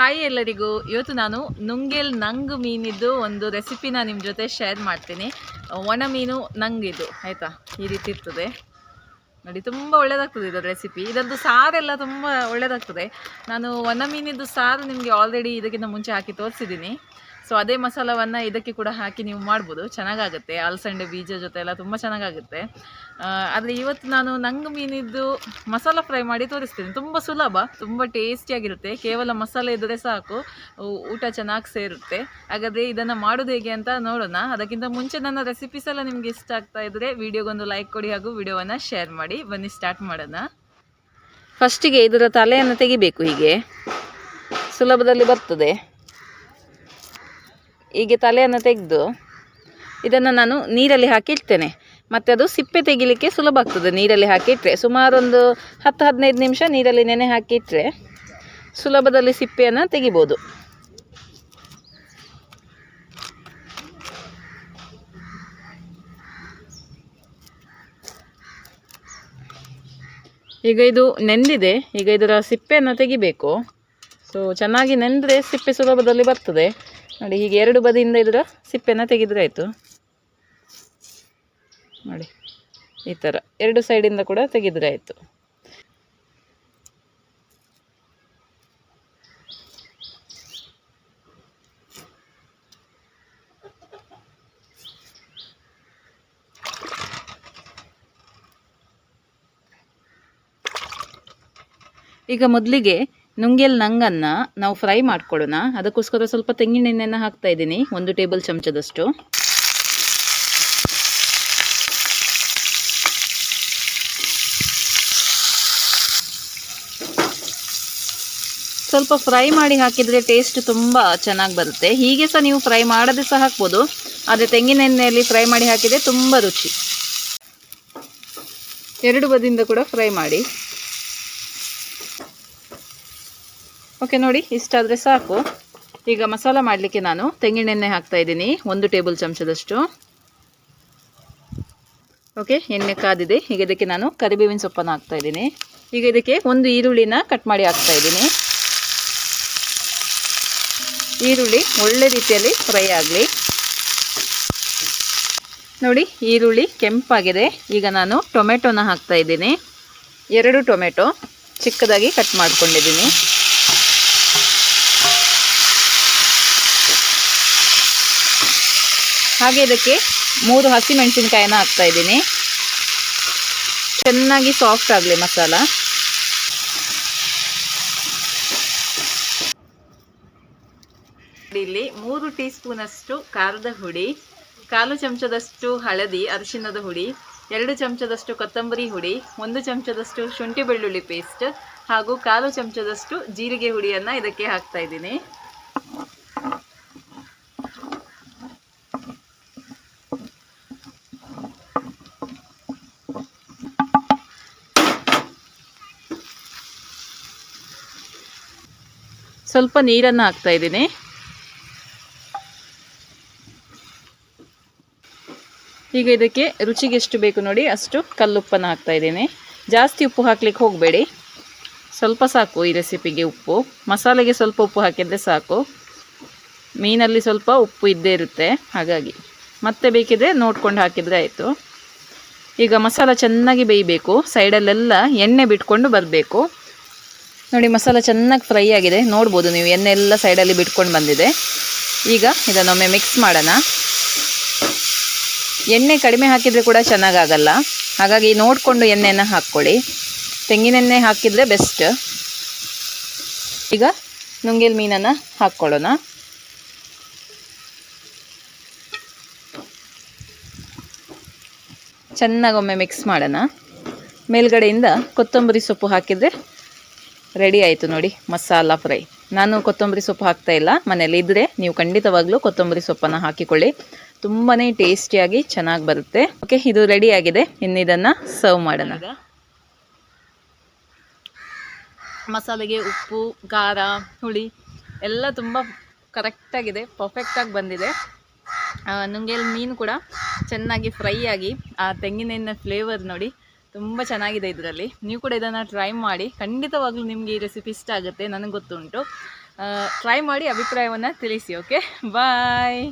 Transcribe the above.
Hi ಎಲ್ಲರಿಗೂ. ಇವತ್ತು ನಾನು ನುಂಗೆಲ್ ನಂಗ್ ಮೀನಿದ್ದು ಒಂದು ರೆಸಿಪಿನ ನಿಮ್ಮ ಜೊತೆ ಶೇರ್ ಮಾಡ್ತೀನಿ. ಒಣ ಮೀನು ನಂಗಿದು ಆಯಿತಾ? ಈ ರೀತಿ ಇರ್ತದೆ. ನೋಡಿ, ತುಂಬ ಒಳ್ಳೆಯದಾಗ್ತದೆ ಇದು ರೆಸಿಪಿ. ಇದರದ್ದು ಸಾರೆಲ್ಲ ತುಂಬ ಒಳ್ಳೆಯದಾಗ್ತದೆ ನಾನು ಒಣ ಮೀನಿದ್ದು ಸಾರು ನಿಮಗೆ ಆಲ್ರೆಡಿ ಇದಕ್ಕಿಂತ ಮುಂಚೆ ಹಾಕಿ ತೋರಿಸಿದ್ದೀನಿ. ಸೊ ಅದೇ ಮಸಾಲವನ್ನು ಇದಕ್ಕೆ ಕೂಡ ಹಾಕಿ ನೀವು ಮಾಡ್ಬೋದು. ಚೆನ್ನಾಗಾಗುತ್ತೆ. ಅಲಸಂಡೆ ಬೀಜ ಜೊತೆ ಎಲ್ಲ ತುಂಬ ಚೆನ್ನಾಗಾಗುತ್ತೆ. ಆದರೆ ಇವತ್ತು ನಾನು ನಂಗೆ ಮೀನಿದ್ದು ಮಸಾಲ ಫ್ರೈ ಮಾಡಿ ತೋರಿಸ್ತೀನಿ. ತುಂಬ ಸುಲಭ, ತುಂಬ ಟೇಸ್ಟಿಯಾಗಿರುತ್ತೆ ಕೇವಲ ಮಸಾಲೆ ಇದ್ದರೆ ಸಾಕು. ಊಟ ಚೆನ್ನಾಗಿ ಸೇರುತ್ತೆ. ಹಾಗಾದರೆ ಇದನ್ನು ಮಾಡೋದು ಹೇಗೆ ಅಂತ ನೋಡೋಣ. ಅದಕ್ಕಿಂತ ಮುಂಚೆ ನನ್ನ ರೆಸಿಪೀಸ್ ಎಲ್ಲ ನಿಮಗೆ ಇಷ್ಟ ಆಗ್ತಾ ಇದ್ದರೆ ವಿಡಿಯೋಗೊಂದು ಲೈಕ್ ಕೊಡಿ ಹಾಗೂ ವಿಡಿಯೋವನ್ನು ಶೇರ್ ಮಾಡಿ. ಬನ್ನಿ ಸ್ಟಾರ್ಟ್ ಮಾಡೋಣ. ಫಸ್ಟಿಗೆ ಇದರ ತಲೆಯನ್ನು ತೆಗಿಬೇಕು ಹೀಗೆ. ಸುಲಭದಲ್ಲಿ ಬರ್ತದೆ. ಹೀಗೆ ತಲೆಯನ್ನು ತೆಗೆದು ಇದನ್ನು ನಾನು ನೀರಲ್ಲಿ ಹಾಕಿಡ್ತೇನೆ ಮತ್ತು ಅದು ಸಿಪ್ಪೆ ತೆಗಿಲಿಕ್ಕೆ ಸುಲಭ ಆಗ್ತದೆ. ನೀರಲ್ಲಿ ಹಾಕಿಟ್ಟರೆ ಸುಮಾರು ಒಂದು ಹತ್ತು, ಹದಿನೈದು ನಿಮಿಷ ನೀರಲ್ಲಿ ನೆನೆ ಹಾಕಿಟ್ಟರೆ ಸುಲಭದಲ್ಲಿ ಸಿಪ್ಪೆಯನ್ನು ತೆಗಿಬೋದು. ಈಗ ಇದು ನೆಂದಿದೆ. ಈಗ ಇದರ ಸಿಪ್ಪೆಯನ್ನು ತೆಗಿಬೇಕು. ಸೊ ಚೆನ್ನಾಗಿ ನೆಂದರೆ ಸಿಪ್ಪೆ ಸುಲಭದಲ್ಲಿ ಬರ್ತದೆ. ನೋಡಿ, ಹೀಗೆ ಎರಡು ಬದಿಯಿಂದ ಇದರ ಸಿಪ್ಪೆನ ತೆಗೆದ್ರೆ ಆಯಿತು ನೋಡಿ, ಈ ಥರ ಎರಡು ಸೈಡಿಂದ ಕೂಡ ತೆಗೆದ್ರೆ ಆಯಿತು ಈಗ ಮೊದಲಿಗೆ ನುಂಗೆಲ್ ನಂಗನ್ನು ನಾವು ಫ್ರೈ ಮಾಡ್ಕೊಳ್ಳೋಣ ಅದಕ್ಕೋಸ್ಕರ ಸ್ವಲ್ಪ ತೆಂಗಿನ ಎಣ್ಣೆಯನ್ನು ಹಾಕ್ತಾ ಇದ್ದೀನಿ. ಒಂದು ಟೇಬಲ್ ಚಮಚದಷ್ಟು. ಸ್ವಲ್ಪ ಫ್ರೈ ಮಾಡಿ ಹಾಕಿದರೆ ಟೇಸ್ಟ್ ತುಂಬ ಚೆನ್ನಾಗಿ ಬರುತ್ತೆ. ಹೀಗೆ ಸಹ ನೀವು ಫ್ರೈ ಮಾಡದೆ ಸಹ ಹಾಕ್ಬೋದು. ಆದರೆ ತೆಂಗಿನೆಣ್ಣೆಯಲ್ಲಿ ಫ್ರೈ ಮಾಡಿ ಹಾಕಿದರೆ ತುಂಬ ರುಚಿ. ಎರಡು ಬದಿಯಿಂದ ಕೂಡ ಫ್ರೈ ಮಾಡಿ. ಓಕೆ ನೋಡಿ, ಇಷ್ಟಾದರೆ ಸಾಕು. ಈಗ ಮಸಾಲ ಮಾಡಲಿಕ್ಕೆ ನಾನು ತೆಂಗಿನೆಣ್ಣೆ ಹಾಕ್ತಾ ಇದ್ದೀನಿ, ಒಂದು ಟೇಬಲ್ ಚಮಚದಷ್ಟು. ಓಕೆ ಎಣ್ಣೆ ಕಾದಿದೆ. ಈಗ ಇದಕ್ಕೆ ನಾನು ಕರಿಬೇವಿನ ಸೊಪ್ಪನ್ನು ಹಾಕ್ತಾ ಇದ್ದೀನಿ. ಈಗ ಇದಕ್ಕೆ ಒಂದು ಈರುಳ್ಳಿನ ಕಟ್ ಮಾಡಿ ಹಾಕ್ತಾ ಇದ್ದೀನಿ. ಈರುಳ್ಳಿ ಒಳ್ಳೆ ರೀತಿಯಲ್ಲಿ ಫ್ರೈ ಆಗಲಿ. ನೋಡಿ, ಈರುಳ್ಳಿ ಕೆಂಪಾಗಿದೆ. ಈಗ ನಾನು ಟೊಮೆಟೊನ ಹಾಕ್ತಾ ಇದ್ದೀನಿ. ಎರಡು ಟೊಮೆಟೊ ಚಿಕ್ಕದಾಗಿ ಕಟ್ ಮಾಡ್ಕೊಂಡಿದ್ದೀನಿ. ಹಾಗೆ ಇದಕ್ಕೆ ಮೂರು ಹಸಿಮೆಣಸಿನ್ಕಾಯಿನ ಹಾಕ್ತಾ ಇದ್ದೀನಿ. ಚೆನ್ನಾಗಿ ಸಾಫ್ಟ್ ಆಗಲಿ ಮಸಾಲ. ಇಲ್ಲಿ ಮೂರು ಟೀ ಸ್ಪೂನಷ್ಟು ಖಾರದ ಹುಡಿ, ಕಾಲು ಚಮಚದಷ್ಟು ಹಳದಿ ಅರಿಶಿನದ ಹುಡಿ, ಎರಡು ಚಮಚದಷ್ಟು ಕೊತ್ತಂಬರಿ ಹುಡಿ, ಒಂದು ಚಮಚದಷ್ಟು ಶುಂಠಿ ಬೆಳ್ಳುಳ್ಳಿ ಪೇಸ್ಟ್ ಹಾಗೂ ಕಾಲು ಚಮಚದಷ್ಟು ಜೀರಿಗೆ ಹುಡಿಯನ್ನು ಇದಕ್ಕೆ ಹಾಕ್ತಾ ಇದ್ದೀನಿ. ಸ್ವಲ್ಪ ನೀರನ್ನು ಹಾಕ್ತಾ ಇದ್ದೀನಿ. ಈಗ ಇದಕ್ಕೆ ರುಚಿಗೆ ಎಷ್ಟು ಬೇಕು ನೋಡಿ, ಅಷ್ಟು ಕಲ್ಲುಪ್ಪನ್ನು ಹಾಕ್ತಾ ಇದ್ದೀನಿ. ಜಾಸ್ತಿ ಉಪ್ಪು ಹಾಕ್ಲಿಕ್ಕೆ ಹೋಗಬೇಡಿ. ಸ್ವಲ್ಪ ಸಾಕು ಈ ರೆಸಿಪಿಗೆ ಉಪ್ಪು. ಮಸಾಲೆಗೆ ಸ್ವಲ್ಪ ಉಪ್ಪು ಹಾಕಿದರೆ ಸಾಕು. ಮೀನಲ್ಲಿ ಸ್ವಲ್ಪ ಉಪ್ಪು ಇದ್ದೇ ಇರುತ್ತೆ, ಹಾಗಾಗಿ. ಮತ್ತೆ ಬೇಕಿದ್ರೆ ನೋಡ್ಕೊಂಡು ಹಾಕಿದರೆ ಆಯಿತು. ಈಗ ಮಸಾಲ ಚೆನ್ನಾಗಿ ಬೇಯಬೇಕು. ಸೈಡಲ್ಲೆಲ್ಲ ಎಣ್ಣೆ ಬಿಟ್ಕೊಂಡು ಬರಬೇಕು. ನೋಡಿ, ಮಸಾಲ ಚೆನ್ನಾಗಿ ಫ್ರೈ ಆಗಿದೆ. ನೋಡ್ಬೋದು ನೀವು ಎಣ್ಣೆಲ್ಲ ಸೈಡಲ್ಲಿ ಬಿಟ್ಕೊಂಡು ಬಂದಿದೆ. ಈಗ ಇದನ್ನೊಮ್ಮೆ ಮಿಕ್ಸ್ ಮಾಡೋಣ. ಎಣ್ಣೆ ಕಡಿಮೆ ಹಾಕಿದರೆ ಕೂಡ ಚೆನ್ನಾಗಾಗಲ್ಲ. ಹಾಗಾಗಿ ನೋಡಿಕೊಂಡು ಎಣ್ಣೆನ ಹಾಕ್ಕೊಳ್ಳಿ. ತೆಂಗಿನೆಣ್ಣೆ ಹಾಕಿದರೆ ಬೆಸ್ಟ್ ಈಗ ನುಂಗೇಲ್ ಮೀನನ್ನು ಹಾಕ್ಕೊಳ್ಳೋಣ. ಚೆನ್ನಾಗೊಮ್ಮೆ ಮಿಕ್ಸ್ ಮಾಡೋಣ. ಮೇಲ್ಗಡೆಯಿಂದ ಕೊತ್ತಂಬರಿ ಸೊಪ್ಪು ಹಾಕಿದರೆ ರೆಡಿ ಆಯಿತು ನೋಡಿ, ಮಸಾಲ ಫ್ರೈ. ನಾನು ಕೊತ್ತಂಬರಿ ಸೊಪ್ಪು ಹಾಕ್ತಾ ಇಲ್ಲ ಮನೇಲಿ ಇದ್ದರೆ ನೀವು ಖಂಡಿತವಾಗ್ಲೂ ಕೊತ್ತಂಬರಿ ಸೊಪ್ಪನ್ನು ಹಾಕಿಕೊಳ್ಳಿ. ತುಂಬಾ ಟೇಸ್ಟಿಯಾಗಿ ಚೆನ್ನಾಗಿ ಬರುತ್ತೆ. ಓಕೆ, ಇದು ರೆಡಿ ಆಗಿದೆ. ಇನ್ನು ಇದನ್ನು ಸರ್ವ್ ಮಾಡೋಣ. ಮಸಾಲೆಗೆ ಉಪ್ಪು, ಖಾರ, ಹುಳಿ ಎಲ್ಲ ತುಂಬ ಕರೆಕ್ಟಾಗಿದೆ ಪರ್ಫೆಕ್ಟಾಗಿ ಬಂದಿದೆ. ನುಂಗೇಲ್ ಮೀನು ಕೂಡ ಚೆನ್ನಾಗಿ ಫ್ರೈ ಆಗಿ, ಆ ತೆಂಗಿನೆಣ್ಣೆ ಫ್ಲೇವರ್ ನೋಡಿ. ತುಂಬ ಚೆನ್ನಾಗಿದೆ ಇದರಲ್ಲಿ. ನೀವು ಕೂಡ ಇದನ್ನು ಟ್ರೈ ಮಾಡಿ. ಖಂಡಿತವಾಗ್ಲೂ ನಿಮಗೆ ಈ ರೆಸಿಪಿ ಇಷ್ಟ ಆಗುತ್ತೆ, ನನಗೆ ಗೊತ್ತುಂಟು. ಟ್ರೈ ಮಾಡಿ ಅಭಿಪ್ರಾಯವನ್ನು ತಿಳಿಸಿ ಓಕೆ ಬಾಯ್